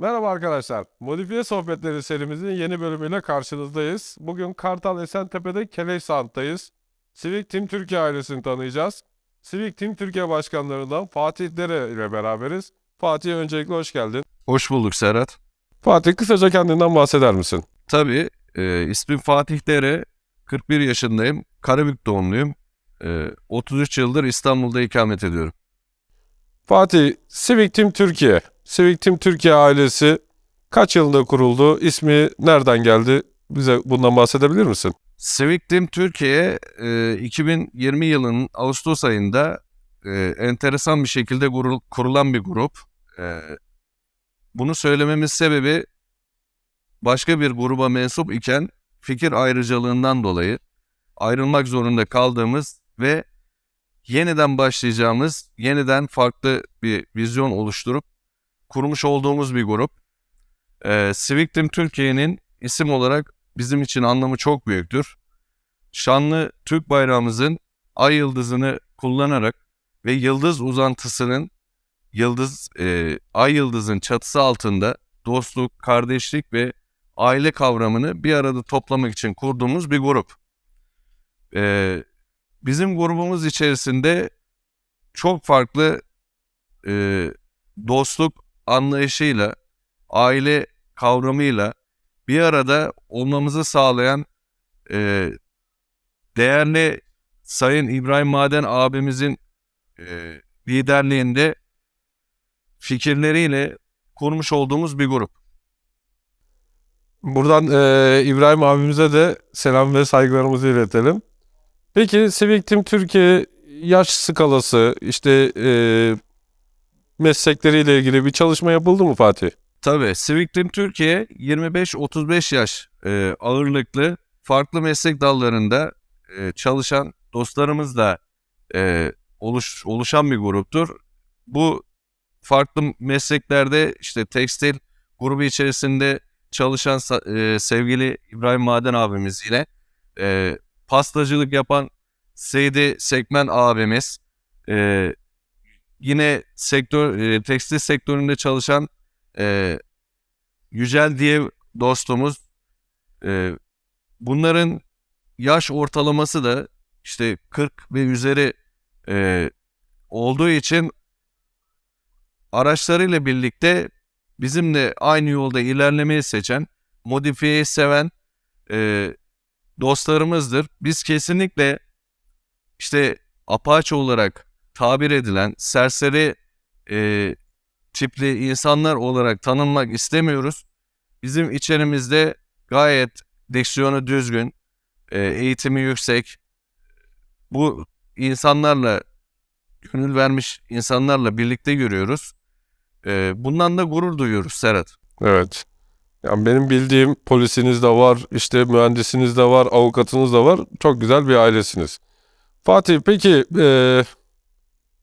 Merhaba arkadaşlar. Modifiye Sohbetleri serimizin yeni bölümüyle karşınızdayız. Bugün Kartal Esentepe'de Keley Sound'dayız. Civic Team Türkiye ailesini tanıyacağız. Civic Team Türkiye başkanlarından Fatih Dere ile beraberiz. Fatih öncelikle hoş geldin. Hoş bulduk Serhat. Fatih kısaca kendinden bahseder misin? Tabii e, ismim Fatih Dere, 41 yaşındayım, Karabük doğumluyum. E, 33 yıldır İstanbul'da ikamet ediyorum. Fatih, Civic Team Türkiye. Civic Team Türkiye ailesi kaç yılında kuruldu? İsmi nereden geldi? Bize bundan bahsedebilir misin? Civic Team Türkiye e, 2020 yılının Ağustos ayında e, enteresan bir şekilde kurul- kurulan bir grup. E, bunu söylememin sebebi başka bir gruba mensup iken fikir ayrıcalığından dolayı ayrılmak zorunda kaldığımız ve yeniden başlayacağımız, yeniden farklı bir vizyon oluşturup kurmuş olduğumuz bir grup. Civic Team Türkiye'nin isim olarak bizim için anlamı çok büyüktür. Şanlı Türk bayrağımızın ay yıldızını kullanarak ve yıldız uzantısının yıldız e, ay yıldızın çatısı altında dostluk, kardeşlik ve aile kavramını bir arada toplamak için kurduğumuz bir grup. Ee, bizim grubumuz içerisinde çok farklı e, dostluk anlayışıyla, aile kavramıyla bir arada olmamızı sağlayan e, değerli Sayın İbrahim Maden abimizin e, liderliğinde fikirleriyle kurmuş olduğumuz bir grup. Buradan eee, İbrahim abimize de selam ve saygılarımızı iletelim. Peki Civic Team Türkiye yaş skalası işte eee, meslekleriyle ilgili bir çalışma yapıldı mı Fatih? Tabii Civic Team Türkiye 25-35 yaş e, ağırlıklı farklı meslek dallarında e, çalışan dostlarımızla e, oluş, oluşan bir gruptur. Bu farklı mesleklerde işte tekstil grubu içerisinde çalışan e, sevgili İbrahim Maden abimiz ile e, pastacılık yapan Seydi Sekmen abimiz e, yine sektör e, tekstil sektöründe çalışan e, Yücel diye dostumuz. E, bunların yaş ortalaması da işte 40 ve üzeri e, olduğu için araçlarıyla birlikte bizimle aynı yolda ilerlemeyi seçen, modifiyeyi seven e, dostlarımızdır. Biz kesinlikle işte Apache olarak tabir edilen serseri e, tipli insanlar olarak tanınmak istemiyoruz. Bizim içerimizde gayet diksiyonu düzgün, e, eğitimi yüksek, bu insanlarla gönül vermiş insanlarla birlikte yürüyoruz. E, bundan da gurur duyuyoruz Serhat. Evet. Yani benim bildiğim polisiniz de var, işte mühendisiniz de var, avukatınız da var. Çok güzel bir ailesiniz. Fatih peki eee,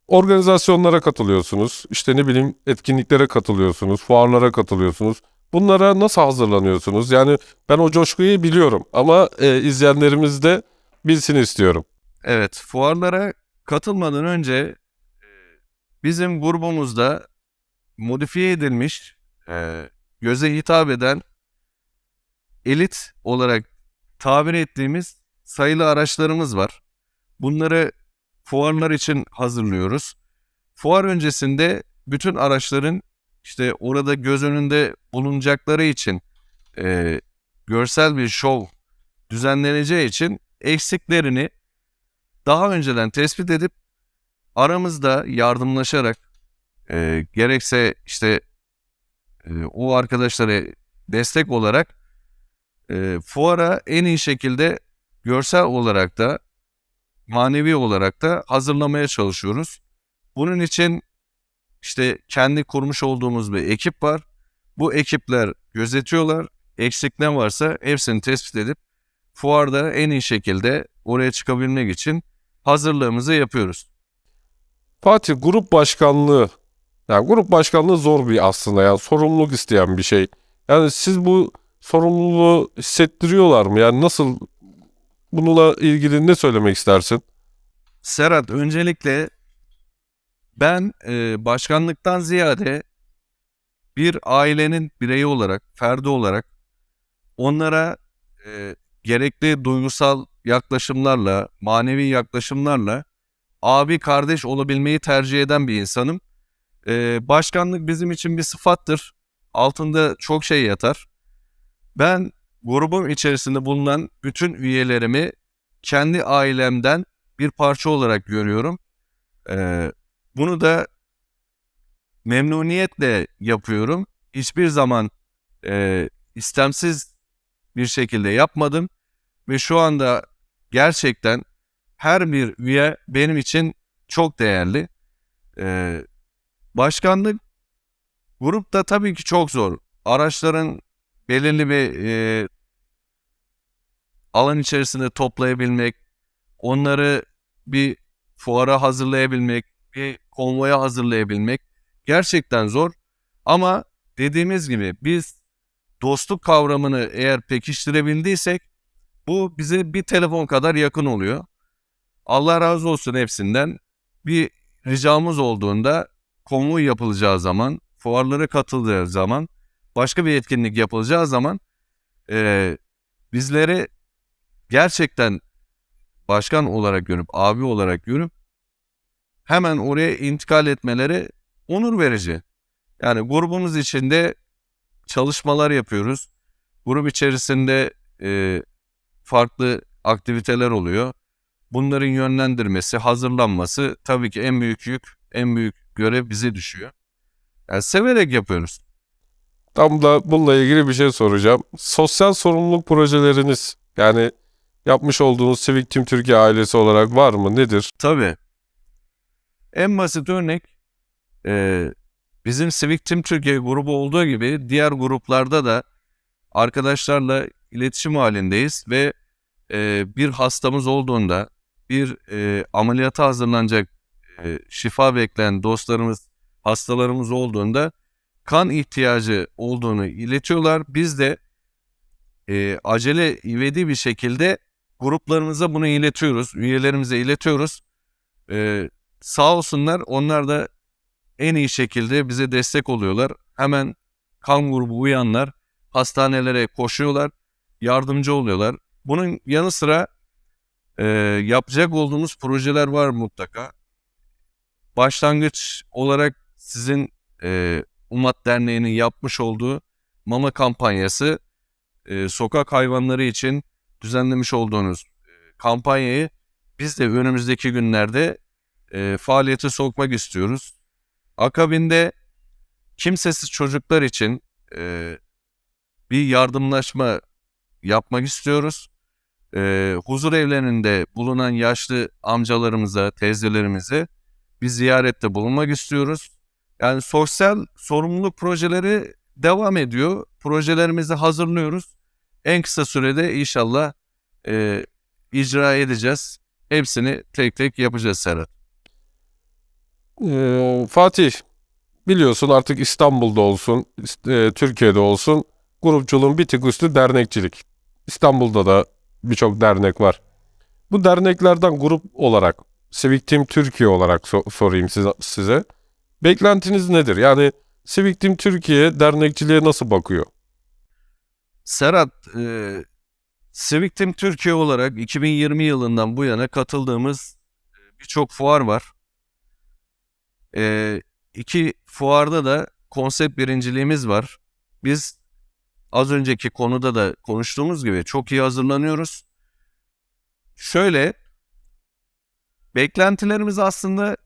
organizasyonlara katılıyorsunuz. İşte ne bileyim etkinliklere katılıyorsunuz, fuarlara katılıyorsunuz. Bunlara nasıl hazırlanıyorsunuz? Yani ben o coşkuyu biliyorum ama eee, izleyenlerimiz de bilsin istiyorum. Evet, fuarlara katılmadan önce e, bizim grubumuzda modifiye edilmiş, e, göze hitap eden elit olarak tabir ettiğimiz sayılı araçlarımız var. Bunları fuarlar için hazırlıyoruz. Fuar öncesinde bütün araçların işte orada göz önünde bulunacakları için e, görsel bir şov düzenleneceği için eksiklerini daha önceden tespit edip aramızda yardımlaşarak e, gerekse işte e, o arkadaşlara destek olarak e, fuara en iyi şekilde görsel olarak da manevi olarak da hazırlamaya çalışıyoruz. Bunun için işte kendi kurmuş olduğumuz bir ekip var. Bu ekipler gözetiyorlar. Eksik ne varsa hepsini tespit edip fuarda en iyi şekilde oraya çıkabilmek için hazırlığımızı yapıyoruz. Fatih grup başkanlığı yani grup başkanlığı zor bir aslında yani sorumluluk isteyen bir şey. Yani siz bu sorumluluğu hissettiriyorlar mı? Yani nasıl bununla ilgili ne söylemek istersin? Serhat öncelikle ben e, başkanlıktan ziyade bir ailenin bireyi olarak, ferdi olarak onlara e, gerekli duygusal yaklaşımlarla, manevi yaklaşımlarla abi kardeş olabilmeyi tercih eden bir insanım. E, başkanlık bizim için bir sıfattır. Altında çok şey yatar. Ben grubum içerisinde bulunan bütün üyelerimi kendi ailemden bir parça olarak görüyorum. E, bunu da memnuniyetle yapıyorum. Hiçbir zaman e, istemsiz bir şekilde yapmadım ve şu anda gerçekten her bir üye benim için çok değerli. E, başkanlık grupta tabii ki çok zor. Araçların belirli bir e, alan içerisinde toplayabilmek, onları bir fuara hazırlayabilmek, bir konvoya hazırlayabilmek gerçekten zor. Ama dediğimiz gibi biz dostluk kavramını eğer pekiştirebildiysek bu bize bir telefon kadar yakın oluyor. Allah razı olsun hepsinden. Bir ricamız olduğunda konvoy yapılacağı zaman, fuarlara katıldığı zaman, başka bir etkinlik yapılacağı zaman eee bizleri gerçekten başkan olarak görüp, abi olarak görüp hemen oraya intikal etmeleri onur verici. Yani grubumuz içinde çalışmalar yapıyoruz. Grup içerisinde e, farklı aktiviteler oluyor. Bunların yönlendirmesi, hazırlanması tabii ki en büyük yük, en büyük görev bize düşüyor. Yani severek yapıyoruz. Tam da bununla ilgili bir şey soracağım. Sosyal sorumluluk projeleriniz yani yapmış olduğunuz Civic Team Türkiye ailesi olarak var mı? Nedir? Tabii. En basit örnek e, bizim Civic Team Türkiye grubu olduğu gibi diğer gruplarda da arkadaşlarla iletişim halindeyiz ve e, bir hastamız olduğunda bir e, ameliyata hazırlanacak e, şifa bekleyen dostlarımız, hastalarımız olduğunda kan ihtiyacı olduğunu iletiyorlar. Biz de e, acele ivedi bir şekilde gruplarımıza bunu iletiyoruz, üyelerimize iletiyoruz. E, sağ olsunlar onlar da en iyi şekilde bize destek oluyorlar. Hemen kan grubu uyanlar hastanelere koşuyorlar, yardımcı oluyorlar. Bunun yanı sıra e, yapacak olduğumuz projeler var mutlaka. Başlangıç olarak sizin e, Ummat Derneği'nin yapmış olduğu mama kampanyası, e, sokak hayvanları için düzenlemiş olduğunuz e, kampanyayı biz de önümüzdeki günlerde e, faaliyete sokmak istiyoruz. Akabinde kimsesiz çocuklar için e, bir yardımlaşma yapmak istiyoruz. E, huzur evlerinde bulunan yaşlı amcalarımıza, teyzelerimize bir ziyarette bulunmak istiyoruz. Yani sosyal sorumluluk projeleri devam ediyor. Projelerimizi hazırlıyoruz. En kısa sürede inşallah e, icra edeceğiz. Hepsini tek tek yapacağız Serhat. Ee, Fatih biliyorsun artık İstanbul'da olsun, e, Türkiye'de olsun grupçuluğun bir tık üstü dernekçilik. İstanbul'da da birçok dernek var. Bu derneklerden grup olarak, Civic Team Türkiye olarak so- sorayım size, size. Beklentiniz nedir? Yani Civic Team Türkiye dernekçiliğe nasıl bakıyor? Serhat, e, Civic Team Türkiye olarak 2020 yılından bu yana katıldığımız e, birçok fuar var. E, iki fuarda da konsept birinciliğimiz var. Biz az önceki konuda da konuştuğumuz gibi çok iyi hazırlanıyoruz. Şöyle, beklentilerimiz aslında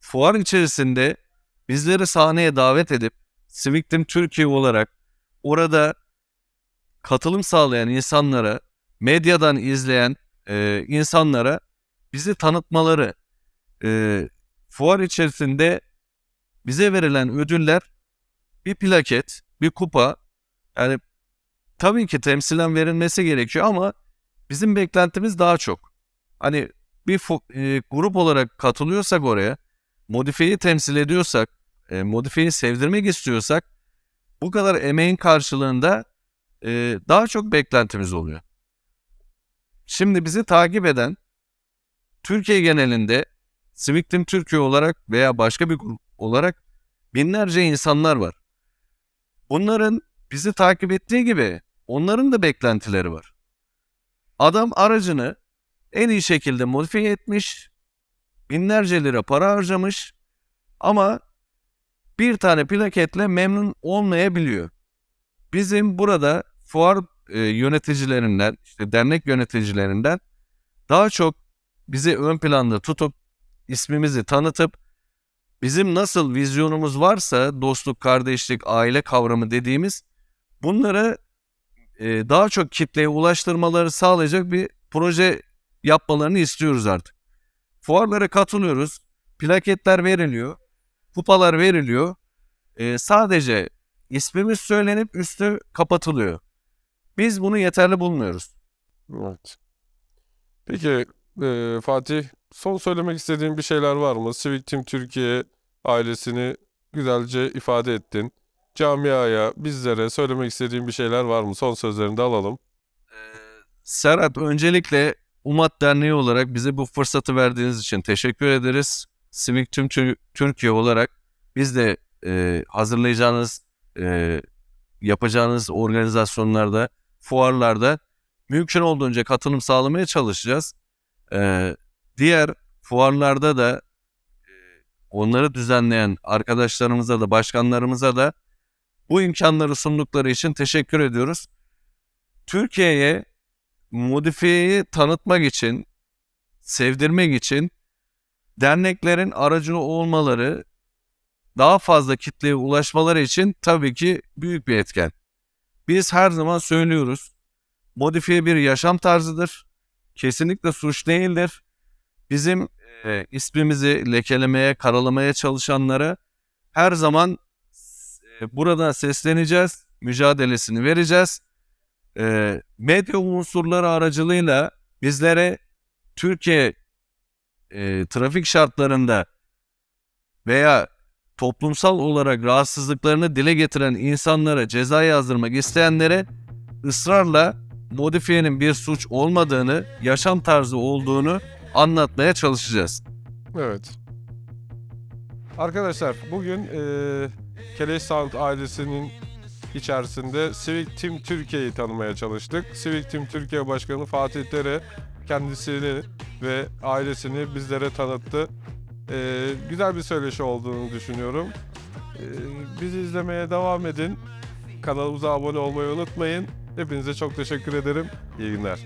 fuar içerisinde bizleri sahneye davet edip Team Türkiye olarak orada katılım sağlayan insanlara, medyadan izleyen e, insanlara bizi tanıtmaları, e, fuar içerisinde bize verilen ödüller bir plaket, bir kupa, yani tabii ki temsilen verilmesi gerekiyor ama bizim beklentimiz daha çok. Hani bir e, grup olarak katılıyorsak oraya, modifiyeyi temsil ediyorsak, e, modifiyeyi sevdirmek istiyorsak bu kadar emeğin karşılığında e, daha çok beklentimiz oluyor. Şimdi bizi takip eden Türkiye genelinde Team Türkiye olarak veya başka bir grup olarak binlerce insanlar var. Bunların bizi takip ettiği gibi onların da beklentileri var. Adam aracını en iyi şekilde modifiye etmiş, binlerce lira para harcamış ama bir tane plaketle memnun olmayabiliyor. Bizim burada fuar e, yöneticilerinden, işte dernek yöneticilerinden daha çok bizi ön planda tutup ismimizi tanıtıp bizim nasıl vizyonumuz varsa dostluk, kardeşlik, aile kavramı dediğimiz bunları e, daha çok kitleye ulaştırmaları sağlayacak bir proje yapmalarını istiyoruz artık. Fuarlara katılıyoruz, plaketler veriliyor, kupalar veriliyor. E, sadece ismimiz söylenip üstü kapatılıyor. Biz bunu yeterli bulmuyoruz. Evet. Peki e, Fatih son söylemek istediğin bir şeyler var mı? Civic Team Türkiye ailesini güzelce ifade ettin. Camiaya, bizlere söylemek istediğin bir şeyler var mı? Son sözlerini de alalım. Serhat öncelikle Umat Derneği olarak bize bu fırsatı verdiğiniz için teşekkür ederiz. Civic Tüm Tür- Türkiye olarak biz de e, hazırlayacağınız, e, yapacağınız organizasyonlarda, fuarlarda mümkün olduğunca katılım sağlamaya çalışacağız. E, diğer fuarlarda da e, onları düzenleyen arkadaşlarımıza da, başkanlarımıza da bu imkanları sundukları için teşekkür ediyoruz. Türkiye'ye modifiyeyi tanıtmak için, sevdirmek için derneklerin aracı olmaları, daha fazla kitleye ulaşmaları için tabii ki büyük bir etken. Biz her zaman söylüyoruz. Modifiye bir yaşam tarzıdır. Kesinlikle suç değildir. Bizim e, ismimizi lekelemeye, karalamaya çalışanlara her zaman e, buradan sesleneceğiz, mücadelesini vereceğiz e, medya unsurları aracılığıyla bizlere Türkiye e, trafik şartlarında veya toplumsal olarak rahatsızlıklarını dile getiren insanlara ceza yazdırmak isteyenlere ısrarla modifiyenin bir suç olmadığını, yaşam tarzı olduğunu anlatmaya çalışacağız. Evet. Arkadaşlar bugün eee Keleş Sound ailesinin içerisinde Civic Team Türkiye'yi tanımaya çalıştık. Civic Team Türkiye Başkanı Fatih Dere kendisini ve ailesini bizlere tanıttı. Eee, güzel bir söyleşi olduğunu düşünüyorum. Eee, bizi izlemeye devam edin. Kanalımıza abone olmayı unutmayın. Hepinize çok teşekkür ederim. İyi günler.